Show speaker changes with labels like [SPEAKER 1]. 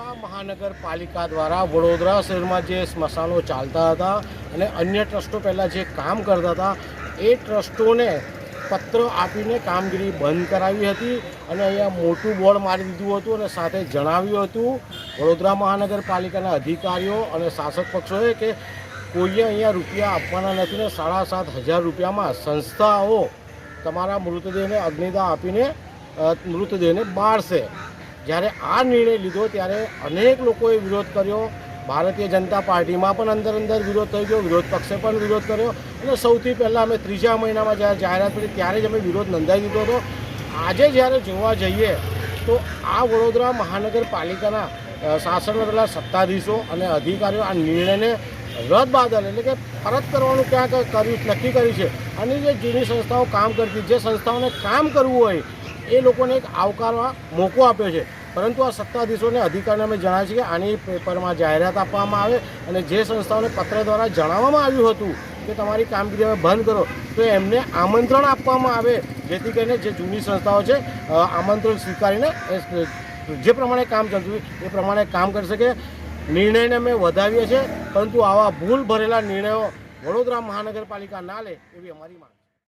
[SPEAKER 1] મહાનગરપાલિકા દ્વારા વડોદરા શહેરમાં જે સ્મશાનો ચાલતા હતા અને અન્ય ટ્રસ્ટો પહેલાં જે કામ કરતા હતા, એ ટ્રસ્ટોને પત્ર આપીને કામગીરી બંધ કરાવી હતી અને અહીંયા મોટું બોર્ડ મારી દીધું હતું અને સાથે જણાવ્યું હતું વડોદરા મહાનગરપાલિકાના અધિકારીઓ અને શાસક પક્ષોએ કે કોઈએ અહીંયા રૂપિયા આપવાના નથી ને સાડા સાત હજાર રૂપિયામાં સંસ્થાઓ તમારા મૃતદેહને અગ્નિદાહ આપીને મૃતદેહને બાળશે. જ્યારે આ નિર્ણય લીધો ત્યારે અનેક લોકોએ વિરોધ કર્યો. ભારતીય જનતા પાર્ટીમાં પણ અંદર અંદર વિરોધ થઈ ગયો. વિરોધ પક્ષે પણ વિરોધ કર્યો. અને સૌથી પહેલાં અમે ત્રીજા મહિનામાં જ્યારે જાહેરાત કરી ત્યારે જ અમે વિરોધ નોંધાવી દીધો હતો. આજે જ્યારે જોવા જઈએ તો આ વડોદરા મહાનગરપાલિકાના શાસનમાં રહેલા સત્તાધીશો અને અધિકારીઓ આ નિર્ણયને રદ બાદલ એટલે કે પરત કરવાનું ક્યાંક કર્યું, નક્કી કર્યું છે. અને જે જૂની સંસ્થાઓ કામ કરતી, જે સંસ્થાઓને કામ કરવું હોય એ લોકોને એક આવકારવા મોકો આપ્યો છે. પરંતુ આ સત્તાધીશોને અધિકારીને અમે જણાવ્યું છે કે આની પેપરમાં જાહેરાત આપવામાં આવે અને જે સંસ્થાઓને પત્ર દ્વારા જણાવવામાં આવ્યું હતું કે તમારી કામગીરી હવે બંધ કરો, તો એમને આમંત્રણ આપવામાં આવે. જેથી કરીને જે જૂની સંસ્થાઓ છે આમંત્રણ સ્વીકારીને જે પ્રમાણે કામ ચાલતું એ પ્રમાણે કામ કરી શકે. નિર્ણયને અમે વધાવીએ છીએ, પરંતુ આવા ભૂલ ભરેલા નિર્ણયો વડોદરા મહાનગરપાલિકા ના લે એવી અમારી માંગ